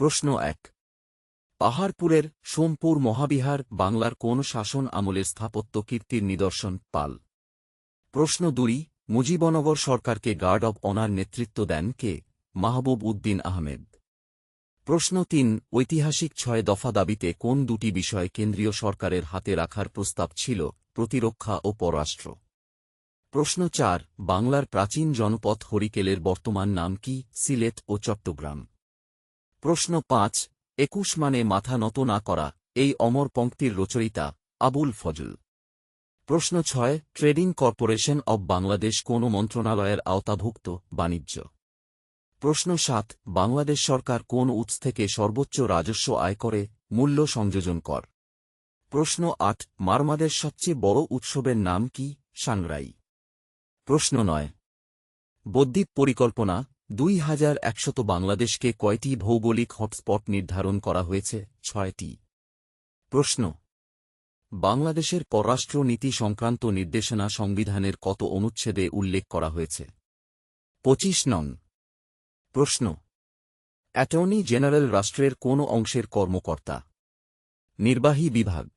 প্রশ্ন এক। পাহাড়পুরের সোমপুর মহাবিহার বাংলার কোন শাসন আমলের স্থাপত্য কীর্তির নিদর্শন পাল? প্রশ্ন দুই, মুজিবনগর সরকারকে গার্ড অব অনার নেতৃত্ব দেন কে? মাহবুব উদ্দিন আহমেদ। প্রশ্ন তিন, ঐতিহাসিক ছয় দফা দাবিতে কোন দুটি বিষয় কেন্দ্রীয় সরকারের হাতে রাখার প্রস্তাব ছিল, প্রতিরক্ষা ও পররাষ্ট্র? প্রশ্ন চার, বাংলার প্রাচীন জনপথ হরিকেলের বর্তমান নাম কি, সিলেট ও চট্টগ্রাম? প্রশ্ন পাঁচ, একুশ মানে মাথা নত না করা, এই অমর পঙ্ক্তির রচয়িতা, আবুল ফজল। প্রশ্ন ছয়, ট্রেডিং কর্পোরেশন অব বাংলাদেশ কোন মন্ত্রণালয়ের আওতাভুক্ত, বাণিজ্য। প্রশ্ন সাত, বাংলাদেশ সরকার কোন উৎস থেকে সর্বোচ্চ রাজস্ব আয় করে, মূল্য সংযোজন কর। প্রশ্ন আট, মারমাদের সবচেয়ে বড় উৎসবের নাম কি, সাংরাই। প্রশ্ন নয়, বদ্বীপ পরিকল্পনা দুই হাজার একশত বাংলাদেশকে কয়টি ভৌগোলিক হটস্পট নির্ধারণ করা হয়েছে? ছয়টি। প্রশ্ন। বাংলাদেশের পররাষ্ট্র নীতি সংক্রান্ত নির্দেশনা সংবিধানের কত অনুচ্ছেদে উল্লেখ করা হয়েছে? পঁচিশ নং। প্রশ্ন। অ্যাটর্নি জেনারেল রাষ্ট্রের কোন অংশের কর্মকর্তা? নির্বাহী বিভাগ।